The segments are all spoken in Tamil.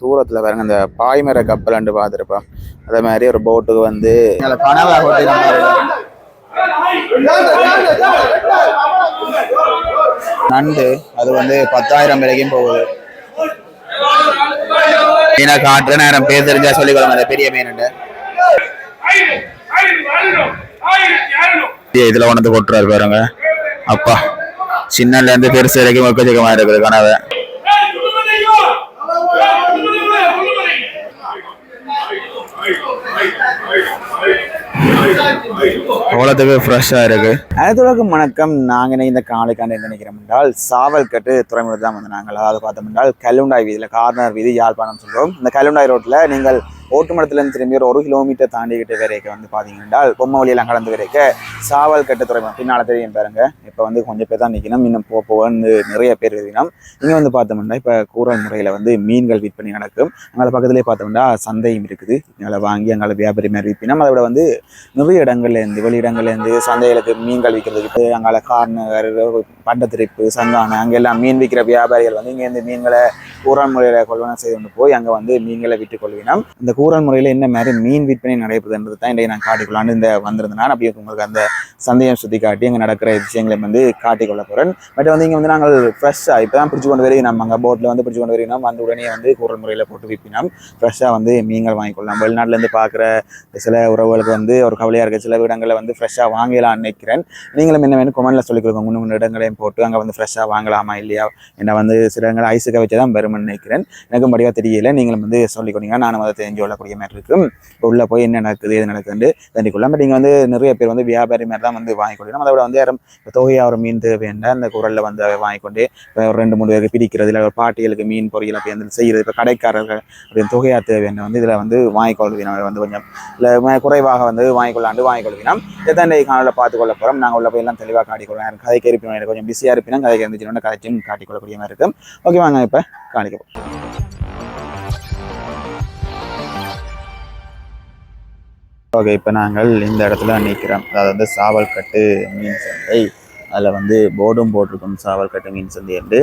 தூரத்தில் பாருங்க இந்த பாய்மர கப்பலாண்டு பார்த்துருப்போம். அதே மாதிரி ஒரு போட்டுக்கு வந்து கனவா நண்டு அது வந்து பத்தாயிரம் வரைக்கும் போகுது. மீனை காட்டுற நேரம் பேர் தெரிஞ்சா சொல்லிக்கொள்ளுங்க அந்த பெரிய மீன் இதுல வந்து கொட்டுறாரு பாருங்க. அப்பா சின்னல இருந்து பெருசு வரைக்கும் ஒக்கச்சக்கமா இருக்குது கனவை. அவ்வளோத்துக்கு ஃப்ரெஷ்ஷாக இருக்கு. அனைத்துலகம் வணக்கம். நாங்கள் இந்த காலைக்காண்டு என்ன நினைக்கிறோம் என்றால் சாவல்கட்டு துறைமுகத்தில் தான் வந்து நாங்கள் அதாவது பார்த்தோம் என்றால் கல்லுண்டாய் வீதியில் கார்னர் வீதி யாழ்ப்பாணம் சொல்கிறோம் இந்த கல்லுண்டாய் ரோட்டில் நீங்கள் ஓட்டுமடத்துலேருந்து திரும்பி ஒரு ஒரு கிலோமீட்டர் தாண்டிக்கிட்டு வரைக்கும் வந்து பார்த்தீங்கன்னா பொம்மை வழியெல்லாம் கலந்து வரைக்க சாவல் துறைமுகம் பின்னால் தெரியும் பாருங்க. இப்போ வந்து கொஞ்சம் பேர் தான் நிற்கணும் இன்னும் போக போக வந்து நிறைய பேர் இருக்கணும் இங்கே வந்து பார்த்தோம்னா இப்போ கூரல் முறையில் வந்து மீன்கள் விற்பனை நடக்கும். அங்கே பக்கத்துலேயே பார்த்தோம்னா சந்தையும் இருக்குது. இங்கே வாங்கி அங்கே வியாபாரி மாதிரி விற்பினோம் அதை விட வந்து நிறைய இடங்கள்லேருந்து வெளி இடங்கள்லேருந்து சந்தைகளுக்கு மீன்கள் விற்கிறதுக்கு அங்கே கார்னர் பண்டத்திரிப்பு சங்கான அங்கே எல்லாம் மீன் விற்கிற வியாபாரிகள் வந்து இங்கேருந்து மீன்களை கூரல் முறையில் கொள்வனம் செய்து கொண்டு போய் அங்கே வந்து மீன்களை விட்டு கொள்வினோம். இந்த கூறல் முறையில் என்ன மாதிரி மீன் விற்பனை நடைபெறுதுன்றது தான் இன்றைக்கு நான் காட்டிக்கொள்ளான்னு இந்த வந்திருந்தேன். அப்படி உங்களுக்கு அந்த சந்தேகம் சுற்றி காட்டி அங்கே நடக்கிற விஷயங்களை வந்து காட்டிக்கொள்ள போகிறேன் பட் வந்து இங்கே வந்து நாங்கள் ஃப்ரெஷ்ஷாக இப்போ தான் பிடிச்சி கொண்டு வரையும் நம்ம அங்கே போட்டில் வந்து பிடிச்சி கொண்டு வரையினோம் வந்து உடனே வந்து கூறல் முறையில் போட்டு விற்பினோம் ஃப்ரெஷ்ஷாக வந்து மீன்கள் வாங்கிக்கொள்ளலாம் வெளிநாட்டிலேருந்து பார்க்குற சில உறவுகளுக்கு வந்து ஒரு கவலையாக இருக்குது சில இடங்களில் வந்து ஃப்ரெஷ்ஷாக வாங்கலாம்னு நினைக்கிறேன். நீங்களும் என்ன வேணும் கொமெண்ட்டில் சொல்லி கொடுங்க இன்னும் இடங்களையும் போட்டு அங்கே வந்து ஃப்ரெஷ்ஷாக வாங்கலாமா இல்லையா? என்ன வந்து சில இடங்கள் ஐஸுக்க வச்சு தான் வரும்னு நினைக்கிறேன். எனக்கும் படியாக தெரியல. நீங்களும் வந்து சொல்லிக்கொடுங்க. நானும் அதை தெரிஞ்சு கொள்ளக்கூடிய மாதிரி இருக்கும் உள்ளே போய் என்ன நடக்குது எது நடக்குதுன்னு தண்டிக்குள்ள பட் இங்கே வந்து நிறைய பேர் வந்து வியாபாரி மாதிரி தான் வந்து வாங்கி அதை விட வந்து யாரும் தொகையாக ஒரு மீன் தேவைன்னா அந்த குரலில் வந்து அதை ஒரு ரெண்டு மூணு பேருக்கு பிடிக்கிறது இல்லை. ஒரு பாட்டிகளுக்கு மீன் பொரியல் அப்படி வந்து செய்கிறது. இப்போ கடைக்காரர்கள் அப்படின்னு தொகையாக தேவைன்னு வந்து இதில் வந்து வாங்கி வந்து கொஞ்சம் இல்லை குறைவாக வந்து வாங்கிக்கொள்ளாண்டு வாங்கிக்கொள்வினா வாங்கி கொள்வினோம் எத்தனை காலையில் பார்த்து கொள்ள போகிறோம் நாங்கள் உள்ள போய் எல்லாம் தெளிவாக காட்டிக்கொள்ளலாம் எனக்கு கதைக்கு இருப்பினா எனக்கு கொஞ்சம் பிஸியாக இருப்பினா கதைக்கு இருந்துச்சுன்னா கதைக்கும் காட்டிக்கொள்ளக்கூடிய மாதிரி இருக்கும். ஓகே வாங்க இப்போ காணிக்க போகிறோம் ஓகே இப்போ நாங்கள் இந்த இடத்துல நிற்கிறோம். அதாவது வந்து சாவல்கட்டு மீன் சந்தை. அதில் வந்து போர்டும் போட்டிருக்கும் சாவல்கட்டு மீன் சந்தை என்று.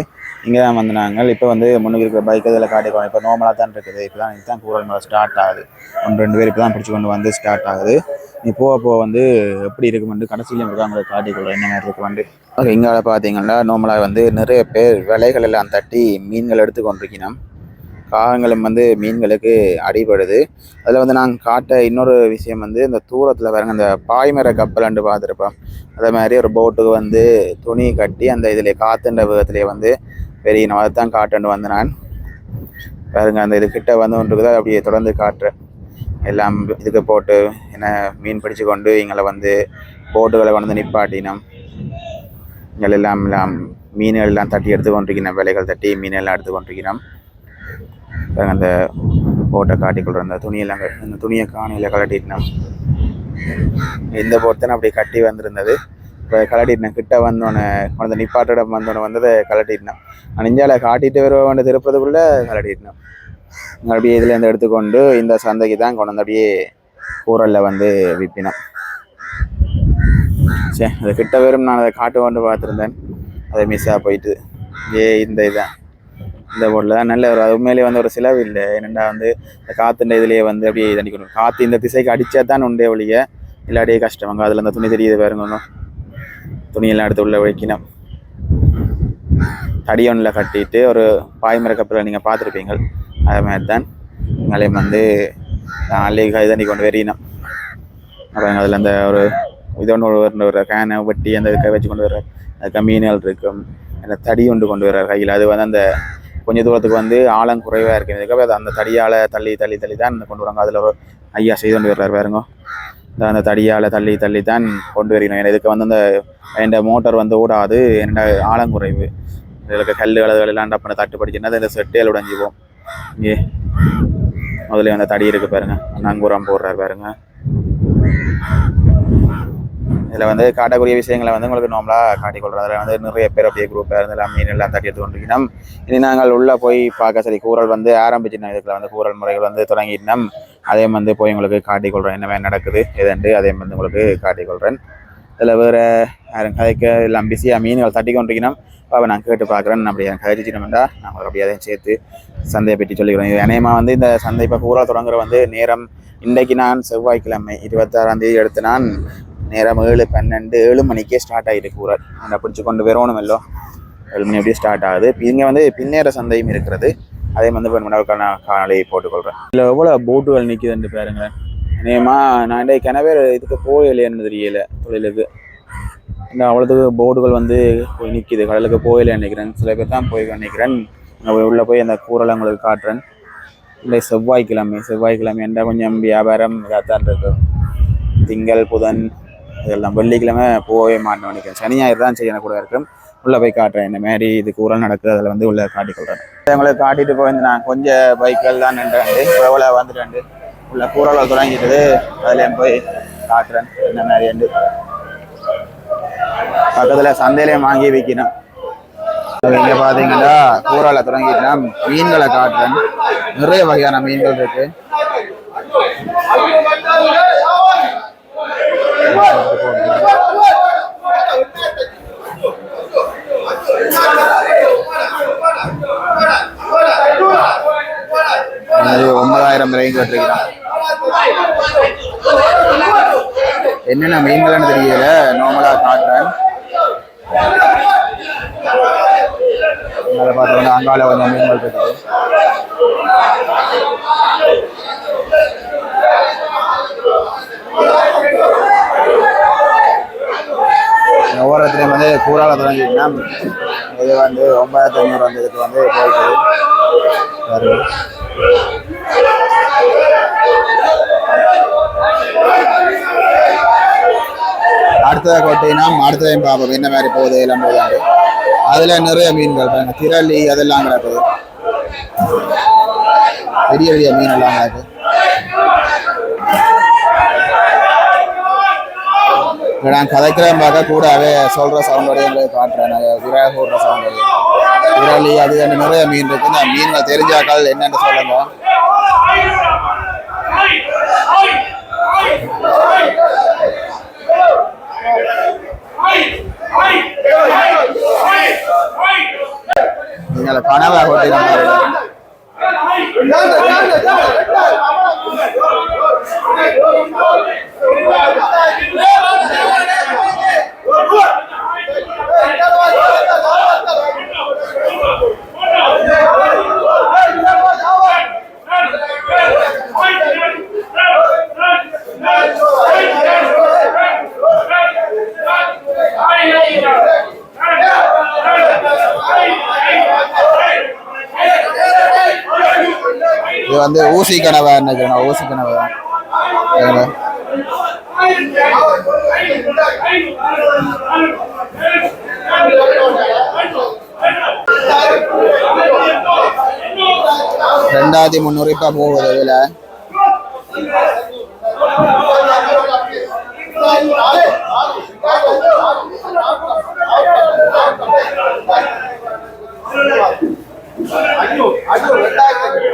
இங்கே தான் வந்து நாங்கள் இப்போ வந்து முன்னுக்கு இருக்கிற பைக் இதில் காட்டிக்கோம் இப்போ நார்மலாக தான் இருக்குது. இப்போ தான் இதுதான் கூறல் மேலே ஸ்டார்ட் ஆகுது. ஒன்று ரெண்டு பேர் இப்போ தான் பிடிச்சி கொண்டு வந்து ஸ்டார்ட் ஆகுது. நீ போக போக வந்து எப்படி இருக்கும் கடைசியிலும் இருக்கா இருக்காங்க காட்டிக்கொள்ள என்ன மாதிரி இருக்கும் வந்து ஓகே இங்கே பார்த்தீங்கன்னா நார்மலாக வந்து நிறைய பேர் விலைகள் எல்லாம் தட்டி மீன்கள் எடுத்து கொண்டிருக்கணும் காகங்களும் வந்து மீன்களுக்கு அடிபடுது. அதில் வந்து நாங்கள் காட்ட இன்னொரு விஷயம் வந்து இந்த தூரத்தில் பாருங்க இந்த பாய்மர கப்பலாண்டு பார்த்துருப்போம். அதே மாதிரி ஒரு போட்டுக்கு வந்து துணி கட்டி அந்த இதில் காத்துன்ற விதத்துலேயே வந்து பெரிய நான் அதை தான் காட்டுன்னு வந்து நான். பாருங்க அந்த இது கிட்ட வந்து ஒன்றுக்கு தான் அப்படியே தொடர்ந்து காட்டுறேன். எல்லாம் இதுக்கு போட்டு என்ன மீன் பிடிச்சு கொண்டு எங்களை வந்து போட்டுகளை கொண்டு வந்து நிப்பாட்டினோம். எங்கள் எல்லாம் எல்லாம் மீன்கள் எல்லாம் தட்டி எடுத்து கொண்டிருக்கிறோம் விலைகள் தட்டி மீன் எல்லாம் எடுத்து கொண்டிருக்கிறோம். நாங்கள் அந்த போட்டை காட்டிக்கொள்கிற அந்த துணியெல்லாம் அந்த துணியை காணியில் கலட்டிட்டோம் இந்த பொருத்தனை தான் அப்படியே கட்டி வந்திருந்தது. இப்போ கலட்டிட்டேன் கிட்ட வந்தோடனே கொண்டு நிப்பாட்டோட வந்தோடனே வந்ததை கலட்டிட்டேன் நான் இந்தியாவில் காட்டிட்டு வர வேண்டிய திருப்பதுக்குள்ளே கலட்டிட்டேன் அப்படியே இதுலேருந்து எடுத்துக்கொண்டு இந்த சந்தைக்கு தான் கொண்டு வந்து அப்படியே ஊரலில் வந்து விற்பினோம் சரி அது கிட்ட வெறும் நான் அதை காட்டு கொண்டு பார்த்துருந்தேன். அதை மிஸ்ஸாக போயிட்டு ஏ இந்த இதுதான் இந்த போட்டில் தான். நல்ல ஒரு உண்மையிலே உண்மையிலேயே வந்து ஒரு செலவு இல்லை. என்னென்னா வந்து இந்த காற்றுன்ற இதுலேயே வந்து அப்படியே தண்ணிக்கணும் காற்று இந்த திசைக்கு அடித்தா தான் உண்டே ஒழிய இல்லாட்டியே கஷ்டமாங்க அதில் அந்த துணி தெரியுது பாருங்க ஒன்றும் துணியெல்லாம் எடுத்து உள்ளே வைக்கணும். தடியொன்னில் கட்டிட்டு ஒரு பாய்மர கப்பலில் நீங்கள் பார்த்துருப்பீங்க. அதே மாதிரி தான் எங்களையும் வந்து அள்ளி கை தண்ணி கொண்டு வெறியினோம் அப்புறம் அதில் அந்த ஒரு இது ஒன்று ஒரு கேனை வெட்டி அந்த கை வச்சு கொண்டு வர அதுக்கு மீன்கள் இருக்கும். அந்த தடி ஒன்று கொண்டு வர்றார் கையில். அது வந்து அந்த கொஞ்சம் தூரத்துக்கு வந்து ஆழம் குறைவாக இருக்கிறதுக்கு அது அந்த தடியால் தள்ளி தள்ளி தள்ளி தான் கொண்டு வராங்க அதில் ஒரு ஐயா செய்து கொண்டு வர்றாரு பாருங்க. இந்த அந்த தடியால் தள்ளி தள்ளி தான் கொண்டு வரணும் ஏன்னா இதுக்கு வந்து அந்த என் மோட்டார் வந்து ஓடாது. என்னோட ஆழம் குறைவு. இதில் கல் அளவுகள் எல்லாம் டப்புனு தட்டு படிச்சுன்னா இந்த செட்டேல் உடஞ்சிப்போம் இங்கே முதல்ல அந்த தடி இருக்கு பாருங்க. நங்கூரம் போடுறாரு பாருங்க. இதில் வந்து காட்டக்கூடிய விஷயங்களை வந்து உங்களுக்கு நார்மலாக காட்டிக்கொள்கிறோம் அதில் வந்து நிறைய பேர் அப்படியே குரூப்பாக இருந்து எல்லாம் மீன் எல்லாம் தட்டி எடுத்து கொண்டிருக்கணும் இனி நாங்கள் உள்ளே போய் பார்க்க சரி கூறல் வந்து ஆரம்பிச்சிட்டோம் இதுக்குள்ள வந்து கூறல் முறைகள் வந்து தொடங்கிட்டோம் அதே வந்து போய் உங்களுக்கு காட்டிக்கொள்கிறேன் என்ன நடக்குது எதுண்டு அதே வந்து உங்களுக்கு காட்டிக்கொள்கிறேன் இதில் வேறு யாரும் கதைக்க எல்லாம் பிஸியாக மீன்கள் தட்டி கொண்டிருக்கணும். அப்போ நான் கேட்டு பார்க்குறேன். அப்படி கதைச்சிட்டோம்டா நாங்கள் அப்படியே அதையும் சேர்த்து சந்தையை பற்றி சொல்லிக்கிறோம். இது அநேகமாக வந்து இந்த சந்தை இப்போ கூறல் தொடங்குற வந்து நேரம் இன்றைக்கு நான் செவ்வாய்க்கிழமை இருபத்தாறாம் தேதி எடுத்து நான் நேரம் ஏழு பன்னெண்டு ஏழு மணிக்கே ஸ்டார்ட் ஆகிட்டு கூறல் அதை பிடிச்சி கொண்டு வரணும் இல்லோ ஏழு மணி அப்படியே ஸ்டார்ட் ஆகுது. இங்கே வந்து பின்னேற சந்தையும் இருக்கிறது. அதே வந்து பண்ணுறதுக்கான காணொலியை போட்டுக்கொள்கிறேன் இதில் எவ்வளோ போட்டுகள் நிற்குதுன்னு பாருங்களேன். நேமா நான் இன்றைக்கு கிணவே இதுக்கு போகலையான்னு தெரியல தொழிலுக்கு. இந்த அவ்வளோத்துக்கு போர்டுகள் வந்து போய் நிற்கிது கடலுக்கு போகலைன்னு நினைக்கிறேன். சில பேர் தான் போய் நினைக்கிறேன். நான் உள்ளே போய் அந்த கூறலை உங்களுக்கு காட்டுறேன். இல்லை செவ்வாய்க்கிழமை செவ்வாய்க்கிழமை என்ற கொஞ்சம் வியாபாரம் இதாக தான் இருக்கு திங்கள் புதன் இதெல்லாம் வெள்ளிக்கிழமை போகவே மாட்டேன் நினைக்கிறேன். சனி ஞாயிறு தான் செய்யணும் கூட இருக்கும். உள்ளே போய் காட்டுறேன். இந்த மாதிரி இது கூறல் நடக்குது அதில் வந்து உள்ளே காட்டிக்கொள்கிறேன் உங்களுக்கு காட்டிட்டு போய் நான். கொஞ்சம் பைக்கில் தான் நின்றுண்டு. எவ்வளோ வந்துட்டு உள்ள கூறலை தொடங்கிட்டு அதில் போய் காட்டுறேன். இந்த மாதிரி வந்து பக்கத்தில் சந்தையிலையும் வாங்கி விற்கணும் இங்கே பார்த்தீங்கன்னா கூறலை தொடங்கிட்டுனா மீன்களை காட்டுறேன். நிறைய வகையான மீன்கள் இருக்குது ஒன்பதாயிரம் வரையும் கேட்டிருக்கிறான் என்னென்ன மீன்கள்னு தெரியல. நார்மலாக காட்டுறேன். அதை பார்த்தீங்கன்னா அங்கால வந்து மீன்கள் இருக்குது. ஒவ்வொருத்தரையும் வந்து கூறால தொடங்கிட்டுனா இது வந்து ஒன்பதாயிரத்தி ஐநூறு அந்த இதுக்கு வந்து போயிட்டு பாருங்க. அடுத்ததை கொட்டினா அடுத்ததையும் பார்ப்போம் என்ன மாதிரி போகுது எல்லாம் போகுது. அதில் நிறைய மீன்கள் பாருங்க திரளி அதெல்லாம் கிடக்குது. பெரிய பெரிய மீன் எல்லாம் இருக்குது இப்ப நான் கதைக்கிறேன் பார்க்க கூடவே சொல்ற சவுண்டோடய உங்களுக்கு காட்டுறேன் நான் விரக போடுற சவுண்டோடய விரலி அது அந்த நிறைய மீன் இருக்கு அந்த மீன்கள் தெரிஞ்சாக்கள் என்னென்னு சொல்லுங்க நீங்க அதை கனவா கொட்டி நம்ம இது வந்து ஊசி கனவை நினைக்கிறேன் ஊசி கனவை தான். ரெண்டாயிரத்தி முந்நூறு இப்ப போகுது இதுல.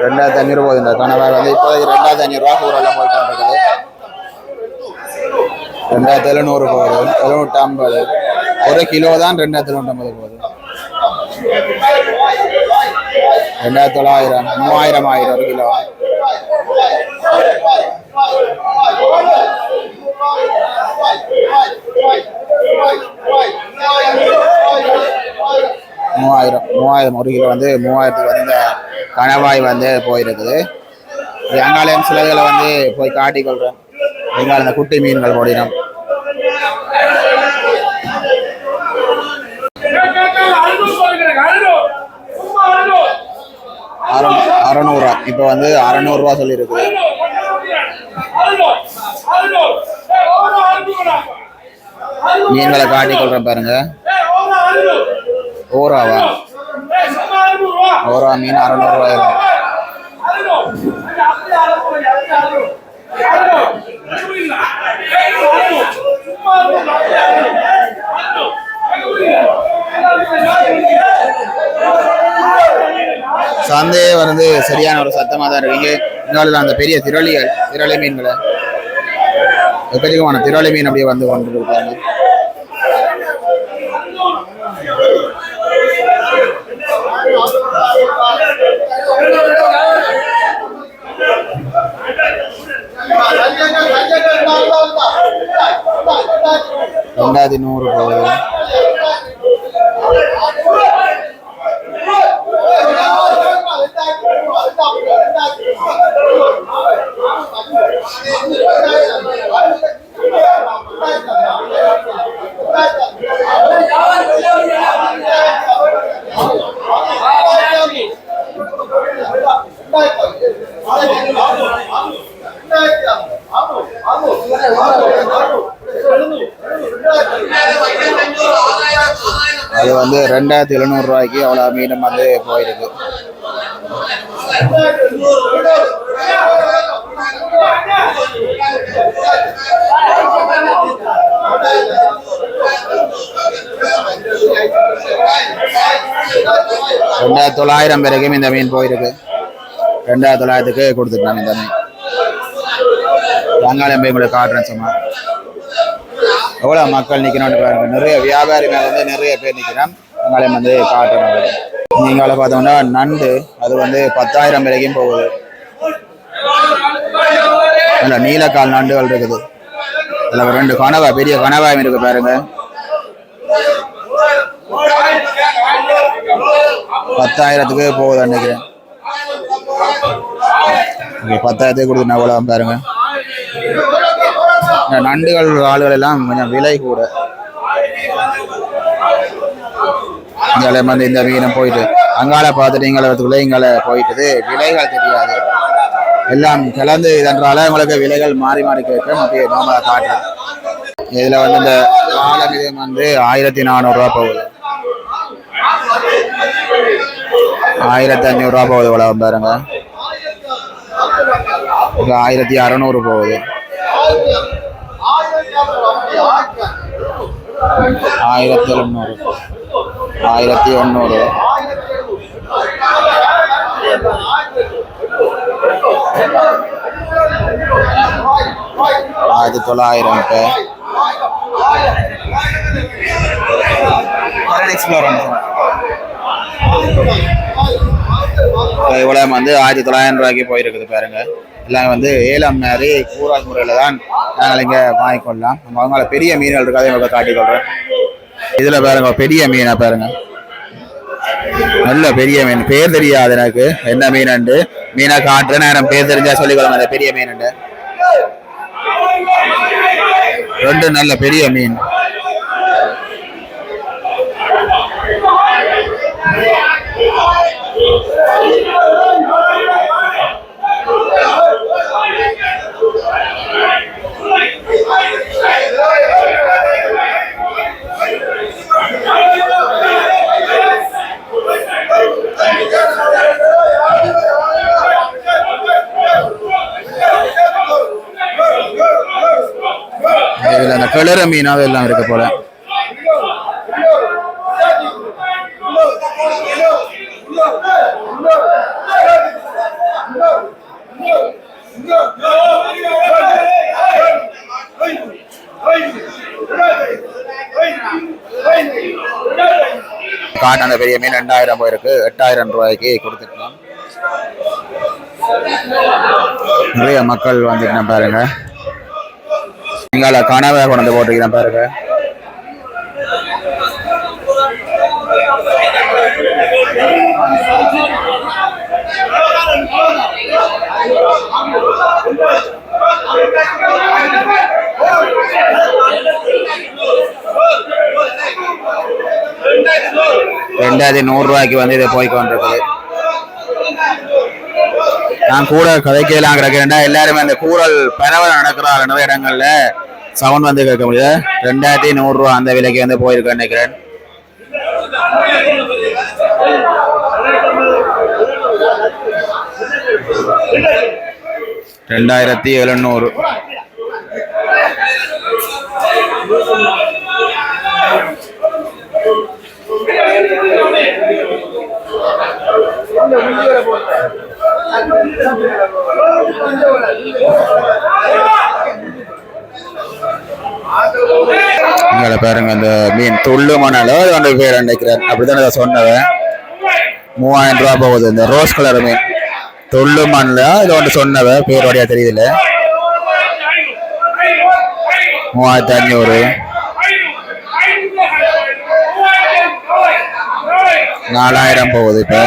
ரெண்டாயிரத்தி அஞ்சூறு போகுது இந்த கணவர் வந்து இப்போதைக்கு ரெண்டாயிரத்தி ஐநூறு ரூபா கூரெல்லாம் போய் கொண்டிருக்குது. ரெண்டாயிரத்தி எழுநூறு போகுது. எழுநூற்றி ஐம்பது ஒரு கிலோ தான் ரெண்டாயிரத்தி நூற்றம்பது போகுது. ரெண்டாயிரத்தி தொள்ளாயிரம். மூவாயிரம் ஆயிரம் ஒரு கிலோ. மூவாயிரம். மூவாயிரம் ஒரு கிலோ வந்து மூவாயிரத்துக்கு வந்து இந்த கணவாய் வந்து போயிருக்குது. எங்காலயம் சிலதுகளை வந்து போய் காட்டிக் கொள்றேன் இந்த குட்டி மீன்கள் போடினோம் அறநூ அறநூறுவா இப்போ வந்து அறநூறுவா சொல்லியிருக்கு. மீன்களை காட்டிக் கொள்றேன் பாருங்க. ஓராவா? ஓரா மீன் அறநூறுவா. இருக்கும் சந்தையே வந்து சரியான ஒரு சத்தமாக தான் இருக்கீங்க இன்னொரு அந்த பெரிய திரளிகள் திரளி மீன்களை எக்கச்சக்கமான திரளி மீன் அப்படியே வந்து கொண்டு இருக்காங்க Thank you. i'm not in a mood வந்து ரெண்டாயிரத்தி எழுநூறு ரூபாய்க்கு அவ்வளோ மீனும் வந்து போயிருக்கு. ரெண்டாயிரத்தி தொள்ளாயிரம் பேருக்கும் இந்த மீன் போயிருக்கு. ரெண்டாயிரத்தி தொள்ளாயிரத்துக்கு கொடுத்துருக்காங்க இந்த மீன். வெங்காயம் போய் காட்டுறேன் சும்மா. எவ்வளோ மக்கள் நிற்கணும்னு பாருங்க. நிறைய வியாபாரி மேலே வந்து நிறைய பேர் நிற்கிறோம் வெங்காயம் வந்து காட்டுறோம் நீங்கள பார்த்தோம்னா நண்டு அது வந்து பத்தாயிரம் வரைக்கும் போகுது. இல்லை நீலக்கால் நண்டுகள் இருக்குது. அதில் ரெண்டு கனவா பெரிய கனவாயம் இருக்கு பாருங்க. பத்தாயிரத்துக்கு போகுது நினைக்கிறேன். பத்தாயிரத்துக்கு கொடுத்து எவ்வளோ பாருங்க. இந்த நண்டுகள் ஆளுகள் எல்லாம் கொஞ்சம் விலை கூட. இங்கே வந்து இந்த மீனம் போயிட்டு அங்கால பார்த்துட்டு இங்கால வரத்துக்குள்ள போயிட்டது. விலைகள் தெரியாது. எல்லாம் கலந்து இதன்றால உங்களுக்கு விலைகள் மாறி மாறி கேட்கும். அப்படியே நாமளை காட்டுறேன் இதில் வந்து இந்த வாழை மீதம் வந்து ஆயிரத்தி நானூறுரூவா போகுது. ஆயிரத்தி அஞ்சூறுரூவா போகுது இவ்வளோ பாருங்க. ஆயிரத்தி அறநூறு போகுது. ஆயிரத்தி எழுநூறு. ஆயிரத்தி ஒன்னூறு ஆயிரத்தி தொள்ளாயிரம் இப்போ உலகம் வந்து ஆயிரத்தி தொள்ளாயிரம் ரூபாய்க்கு போயிருக்குது பாருங்க. எல்லாம் வந்து ஏலம் மாதிரி கூறால் முறையில் தான் நாங்கள் இங்கே வாங்கிக்கொள்ளலாம் நம்ம அவங்கள பெரிய மீன்கள் இருக்காது உங்களுக்கு காட்டிக்கொள்கிறேன் இதில் பாருங்க பெரிய மீனை பாருங்க. நல்ல பெரிய மீன். பேர் தெரியாது எனக்கு. என்ன மீனண்டு? மீனை காட்டுறேன். நேரம் பேர் தெரிஞ்சா சொல்லிக்கொள்ளுங்க அந்த பெரிய மீனண்டு. ரெண்டு நல்ல பெரிய மீன். இதுல அந்த கிளற மீனாவே எல்லாம் இருக்க போல. பாட்டு அந்த பெரிய மீன் ரெண்டாயிரம் போயிருக்கு. எட்டாயிரம் ரூபாய்க்கு கொடுத்துருக்கலாம். நிறைய மக்கள் வந்துட்டு பாருங்க. இங்கால கனவை கொண்டு வந்து போட்டிருக்கிறேன் பாருங்க. ரெண்டாயிரத்தி அது நூறுரூவாய்க்கு வந்து இது போய் கொண்டிருக்குது. நான் கூட கதைக்கலாம் கிடக்கிறேன்டா எல்லாருமே அந்த கூறல் பரவல் நடக்கிறார் நிறைய இடங்கள்ல. சவுண்ட் வந்து கேட்க முடியாது? ரெண்டாயிரத்தி நூறுரூவா அந்த விலைக்கு வந்து போயிருக்கேன் நினைக்கிறேன். ரெண்டாயிரத்தி எழுநூறு. உங்களை பாருங்க அந்த மீன் துள்ளுமான அளவு கொண்டு பேர் நினைக்கிறேன்? அப்படிதான் இதை சொன்னவன் மூவாயிரம் ரூபா போகுது. இந்த ரோஸ் கலர் மீன். துள்ளுமான்ல இதை ஒன்று சொன்னவ பேரோடையா தெரியல மூவாயிரத்தி அஞ்சூறு நாலாயிரம் போகுது இப்போ.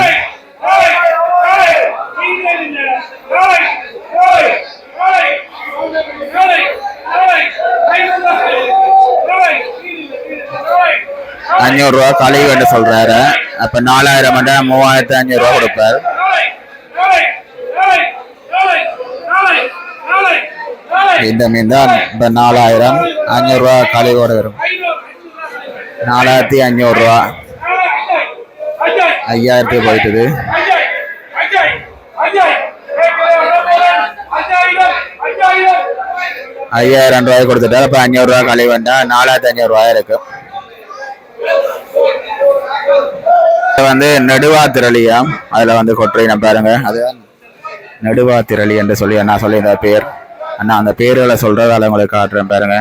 அஞ்சூறு ரூபா கழிவுன்னு சொல்றாரு. அப்ப நாலாயிரம் மட்டும் மூவாயிரத்தி அஞ்சூறு ரூபா கொடுப்பாரு. இந்த மீன் தான் இப்ப நாலாயிரம் அஞ்சூறு ரூபா வரும். நாலாயிரத்தி அஞ்சூறு ரூபா ஐயாயிரத்தி போயிட்டுது. ஐயாயிரம் ரூபாய் கொடுத்துட்டா இப்ப அஞ்சூறு ரூபா கழிவு வந்தா நாலாயிரத்தி அஞ்சூறு ரூபாய் இருக்கு இது வந்து நெடுவா திரளியாம் அதுல வந்து கொட்டுறீங்க பாருங்க. அது நெடுவா திரளி என்று சொல்லி அண்ணா சொல்லி இந்த பேர். அண்ணா அந்த பேர்களை சொல்றதால உங்களுக்கு காட்டுறேன் பாருங்க.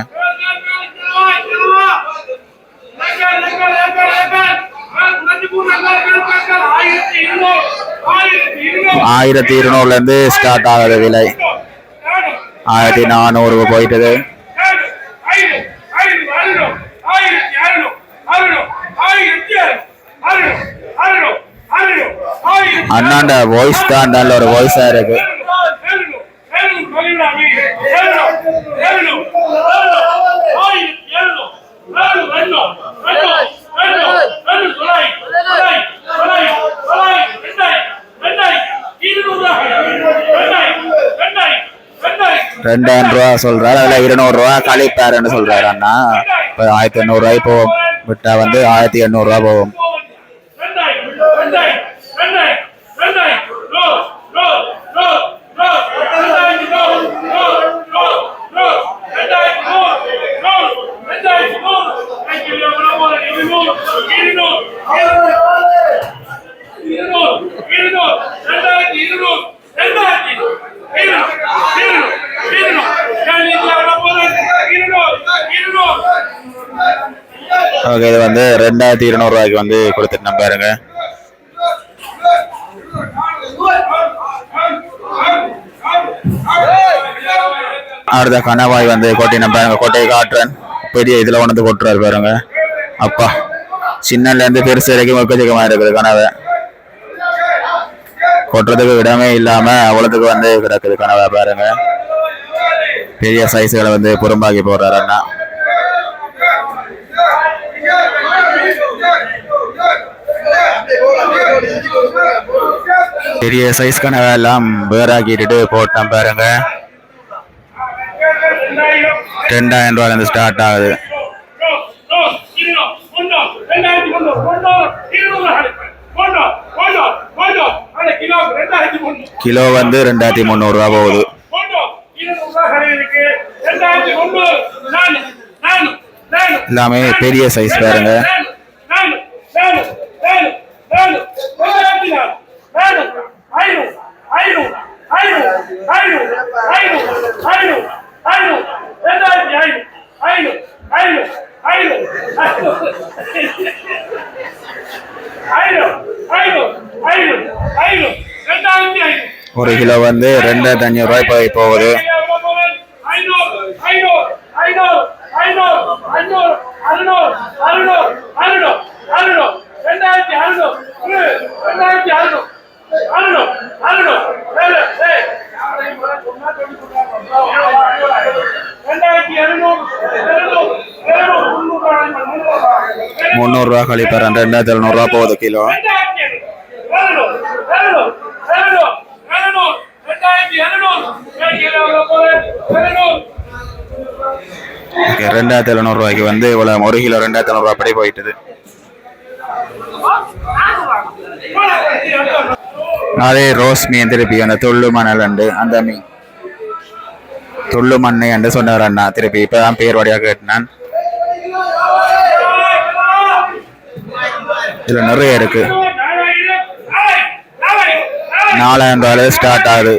ஆயிரத்தி இருநூறுல இருந்து ஸ்டார்ட் ஆகுது விலை. ஆயிரத்தி நானூறு போயிட்டது. அண்ணாண்ட வாய்ஸ் தான் நல்ல ஒரு வாய்ஸா இருக்கு. ரெண்டாயிரம் ரூபா சொல்றாரு அதுல இருநூறு ரூபா கழிப்பாருன்னு சொல்றாரு அண்ணா. இப்போ ஆயிரத்தி எண்ணூறு ரூபாய் போகும். விட்டா வந்து ஆயிரத்தி எண்ணூறு ரூபா போகும். ஓகே இது வந்து ரெண்டாயிரத்தி இருநூறுவாய்க்கு வந்து கொடுத்துட்டு பாருங்க. அடுத்த கணவாய் வந்து கோட்டை பாருங்க கோட்டையை காட்டுறேன். பெரிய இதில் உணர்ந்து கொட்டுறாரு பாருங்க. அப்பா சின்னலேருந்து பெருசு வரைக்கும் ஒக்கச்சக்கமா இருக்குது கனவை. கொட்டுறதுக்கு இடமே இல்லாமல் அவ்வளோத்துக்கு வந்து கிடக்குது கனவை பாருங்க. பெரிய சைஸுகளை வந்து புறம்பாக்கி போடுறாரு அண்ணா. பெரிய சைஸ் கனவை எல்லாம் வேறாக்கிட்டு போட்டேன் பாருங்க. ரெண்டாயிரம் ரூபாயிலிருந்து ஸ்டார்ட் ஆகுது. கிலோ வந்து ரெண்டாயிரத்தி முந்நூறு போகுது. எல்லாமே பெரிய சைஸ் பாருங்க. ஒரு கிலோ வந்து ரெண்டாயிரத்தி அஞ்சூறு ரூபாய் போகுது. முந்நூறு ரூபா ரெண்டாயிரத்தி எழுநூறு போகுது கிலோ. ஓகே ரெண்டாயிரத்தி எழுநூறு ரூபாய்க்கு வந்து இவ்வளவு ஒரு கிலோ ரெண்டாயிரத்தி எழுநூறு ரூபாய் படி போயிட்டுது. அதே ரோஸ் மீன் திருப்பி அந்த தொள்ளு மணல் உண்டு அந்த மீன். தொள்ளு மண்ணை என்று சொன்னார் அண்ணா திருப்பி இப்பதான் பேர் வழியாக கேட்டினான். இதுல நிறைய இருக்கு. நாலாயிரம் ரூபாயில ஸ்டார்ட் ஆகுது.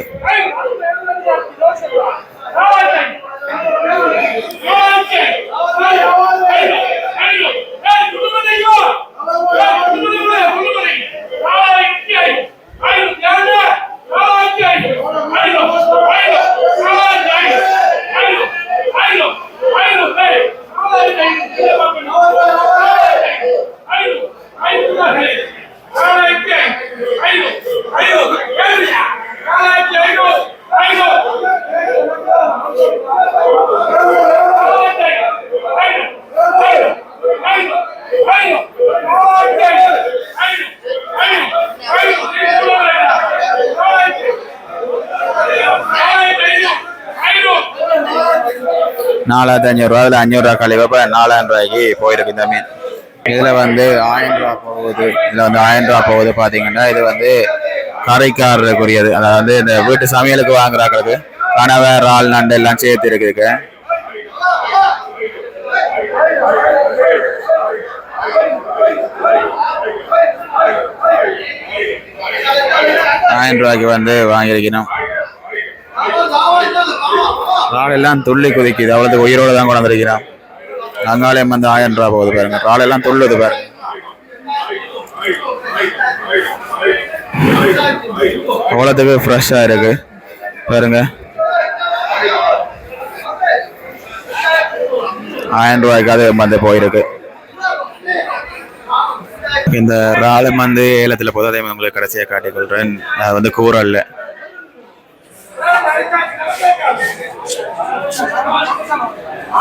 நாலாயிரத்தி அஞ்சூறுரூவா அதில் அஞ்சூறுரூவா கழிவு இப்போ நாலாயிரம் ரூபாய்க்கு போயிருக்கு இந்த மீன். இதில் வந்து ஆயிரம் ரூபா போகுது. இதில் வந்து ஆயிரம் ரூபா போகுது பார்த்தீங்கன்னா இது வந்து கரைக்காரருக்குரியது அதாவது வந்து இந்த வீட்டு சமையலுக்கு வாங்குறாங்களுக்கு கனவை இறால் நண்டு எல்லாம் சேர்த்து இருக்குதுக்கு ஆயிரம் ரூபாய்க்கு வந்து வாங்கியிருக்கணும். இறால் துள்ளி குதிக்குது. அவ்வளவு உயிரோடு தான் கொண்டிருக்கிறான். வந்திருக்கிறான் அங்காலயம் வந்து ஆயிரம் ரூபா போகுது பாருங்க. இறால் எல்லாம் துள்ளுது பாருங்க அவ்வளோத்துக்கு ஃப்ரெஷ்ஷாக இருக்கு. பாருங்க. ஆயிரம் ரூபாய்க்கு அது வந்து போயிருக்கு. இந்த இறாலும் வந்து ஏலத்தில் போதும் அதே மாதிரி உங்களுக்கு கடைசியாக காட்டிக்கொள்கிறேன் அது வந்து கூறல்ல.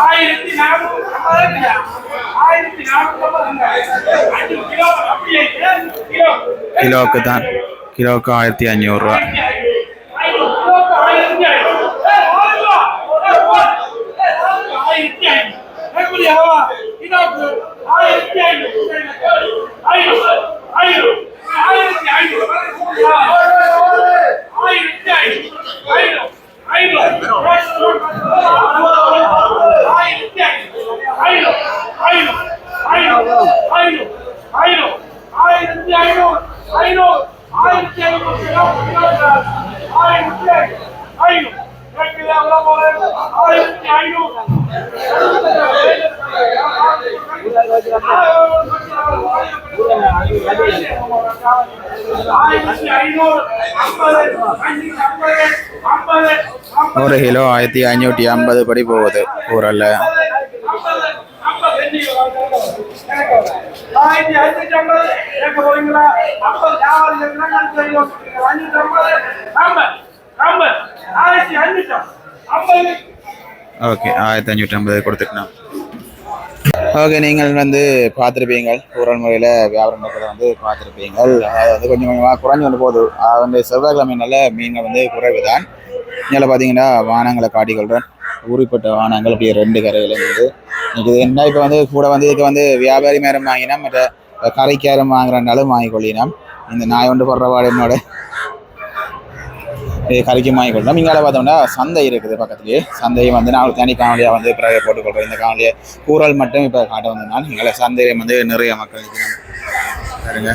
ஆயிரத்தி நானூத்தி ஆயிரத்தி நானூறு கிலோவுக்கு தான் கிலோவுக்கு ஆயிரத்தி அஞ்சூறுரூவா ஆயிரத்தி ஐநூறு ஐநூறு ஆயிரத்தி ஐநூறு ஆயிரத்தி ஐநூறு ஆயிரத்தி ஐநூறு ஆயிரத்தி ஐநூறு ஐம்பது அஞ்சு ஐம்பது ஐம்பது ஐம்பது ஒரு கிலோ ஆயிரத்தி ஐநூற்றி ஐம்பது படி போகுது ஊரில் ஓகே ஆயிரத்தி அஞ்சூற்றி ஐம்பது கொடுத்துட்டோம் ஓகே நீங்கள் வந்து பார்த்துருப்பீங்கள். ஊரல் முறையில் வியாபாரம் நடக்கிறத வந்து பார்த்துருப்பீங்கள். அது வந்து கொஞ்சம் கொஞ்சமாக குறைஞ்சு வந்து போகுது. அது வந்து செவ்வாய்க்கிழமைனால மீன்கள் வந்து குறைவு தான் இதில் பார்த்தீங்கன்னா வானங்களை காட்டிக்கொள்கிறேன் ஊறிப்பட்ட வானங்கள் அப்படியே ரெண்டு கரையில் இருக்குது. இது என்ன இப்போ வந்து கூட வந்து இதுக்கு வந்து வியாபாரி மேரம் வாங்கினா மற்ற கரைக்காரம் வாங்குறனாலும் வாங்கிக்கொள்ளினோம் இந்த நாய் ஒன்று போடுற வாடு என்னோட. கறிக்கு வாங்கி கொள்ளலாம் இங்கே பார்த்தோம்னா சந்தை இருக்குது பக்கத்துலேயே. சந்தையை வந்து நான் தனி காணொலியாக வந்து பிறகு போட்டுக்கொள்கிறேன் இந்த காணொலியை கூறல் மட்டும் இப்போ காட்ட வந்து நான் எங்களை சந்தையை வந்து நிறைய மக்கள் நிற்கிறோம் பாருங்க.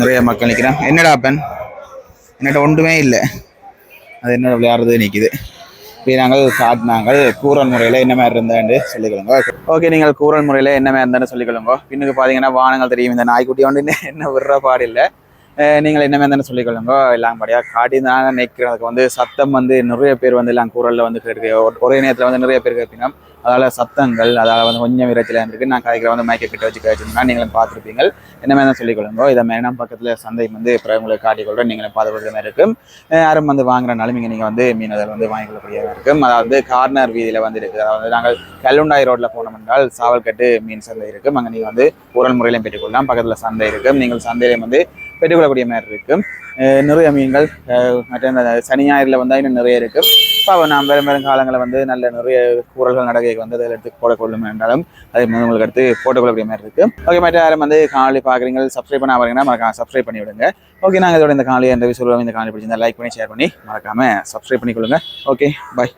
நிறைய மக்கள் நிற்கிறேன் என்னடா பெண் என்னட்ட ஒன்றுமே இல்லை. அது என்னோட விளையாடுறது நிற்கிது இப்போ நாங்கள் காட்டினாங்கள் கூறல் முறையில் என்ன மாதிரி இருந்தான்னு சொல்லிக்கொள்ளுங்க ஓகே நீங்கள் கூறல் முறையில் என்ன மாதிரி இருந்தான்னு சொல்லிக்கொள்ளுங்க பின்னுக்கு பார்த்தீங்கன்னா வானங்கள் தெரியும். இந்த நாய்க்குட்டி வந்து என்ன விடுற பாடு இல்லை. நீங்கள் என்ன தானே சொல்லிக்கொள்ளுங்க? எல்லாம் படியாக காட்டி தான் நிற்கிறதுக்கு வந்து சத்தம் வந்து நிறைய பேர் வந்து எல்லாம் குரலில் வந்து கேட்டு ஒரே நேரத்தில் வந்து நிறைய பேர் கேட்பீங்க அதால் சத்தங்கள் அதால் வந்து கொஞ்சம் விரைச்சலாக இருந்திருக்கு. நான் காய்க்கிற வந்து மைக்கை கிட்ட வச்சு கழிச்சிருந்தா நீங்களும் பார்த்துருப்பீங்க. என்ன மாதிரி தான் சொல்லிக்கொள்ளுங்க? இதை மேடம் பக்கத்தில் சந்தை வந்து பிறகு உங்களுக்கு காட்டிக்கொள்கிறேன் நீங்களும் பார்த்துக்கொள்கிற மாதிரி இருக்கும். யாரும் வந்து வாங்குறனாலும் இங்கே நீங்கள் வந்து மீன் வந்து வாங்கிக்கொள்ளக்கூடியதாக இருக்கும். அதாவது கார்னர் வீதியில் வந்து இருக்குது. அதாவது நாங்கள் கல்லுண்டாய் ரோட்டில் போனோம் என்றால் சாவல்கட்டு மீன் சந்தை இருக்கும். அங்கே நீங்கள் வந்து உரல் முறையிலையும் பெற்றுக்கொள்ளலாம். பக்கத்தில் சந்தை இருக்கும். நீங்கள் சந்தையிலையும் வந்து பெற்றுக்கொள்ளக்கூடிய மாதிரி இருக்கும் நிறைய மீன்கள் மற்ற சனி ஞாயிறில் வந்தால் இன்னும் நிறைய இருக்கும் இப்போ நாம் வேறு வேறு காலங்களில் வந்து நல்ல நிறைய கூறல்கள் நடக்க வந்து அதில் எடுத்து போடக்கொள்ளும் என்றாலும் அதை வந்து உங்களுக்கு எடுத்து போட்டுக்கொள்ளக்கூடிய மாதிரி இருக்குது ஓகே மற்ற யாரும் வந்து காணொலி பார்க்குறீங்க சப்ஸ்கிரைப் பண்ண வரீங்கன்னா மறக்காம சப்ஸ்கிரைப் பண்ணி விடுங்க. ஓகே நாங்கள் இதோட இந்த காணொலி என்ற சொல்லுவோம் இந்த காணொலி பிடிச்சிருந்தா லைக் பண்ணி ஷேர் பண்ணி மறக்காமல் சப்ஸ்கிரைப் பண்ணிக்கொள்ளுங்க. Okay bye